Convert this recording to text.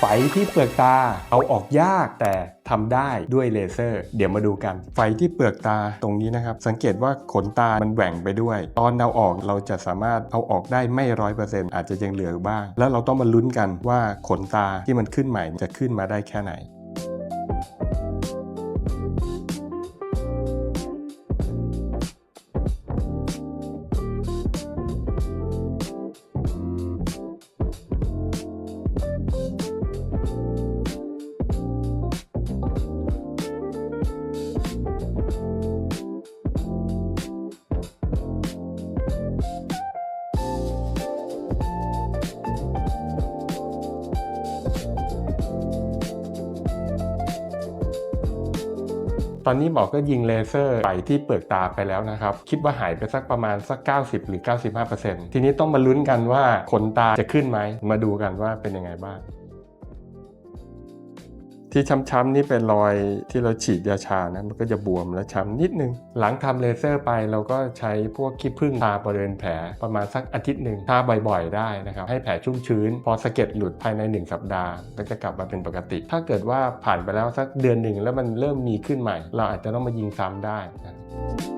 ไฝที่เปลือกตาเอาออกยากแต่ทำได้ด้วยเลเซอร์ เดี๋ยวมาดูกัน ไฟที่เปลือกตาตรงนี้นะครับ สังเกตว่าขนตามันแหว่งไปด้วย ตอนเอาออกเราจะสามารถเอาออกได้ไม่ร้อยเปอร์เซ็นต์อาจจะยังเหลือบ้าง แล้วเราต้องมาลุ้นกันว่าขนตาที่มันขึ้นใหม่จะขึ้นมาได้แค่ไหน ตอนนี้หมอก็ยิงเลเซอร์ไปที่เปลือกตาไปแล้วนะครับ คิดว่าหายไปสักประมาณสัก 90 หรือ 95%ทีนี้ต้องมาลุ้นกันว่าขนตาจะขึ้นไหมมาดูกันว่าเป็นยังไงบ้าง ที่ช้ำๆนี่เป็นรอยที่เราฉีดยาชานะมันก็จะบวมและช้ำนิดนึง หลังทำเลเซอร์ไปเราก็ใช้พวกขี้ผึ้งทาบริเวณแผลประมาณสักอาทิตย์หนึ่งทาบ่อยๆ ได้นะครับให้แผลชุ่มชื้น พอสะเก็ดหลุดภายใน 1 สัปดาห์ ก็จะกลับมาเป็นปกติ ถ้าเกิดว่าผ่านไปแล้วสักเดือนหนึ่งแล้วมันเริ่มมีขึ้นใหม่ เราอาจจะต้องมายิงซ้ำได้นะ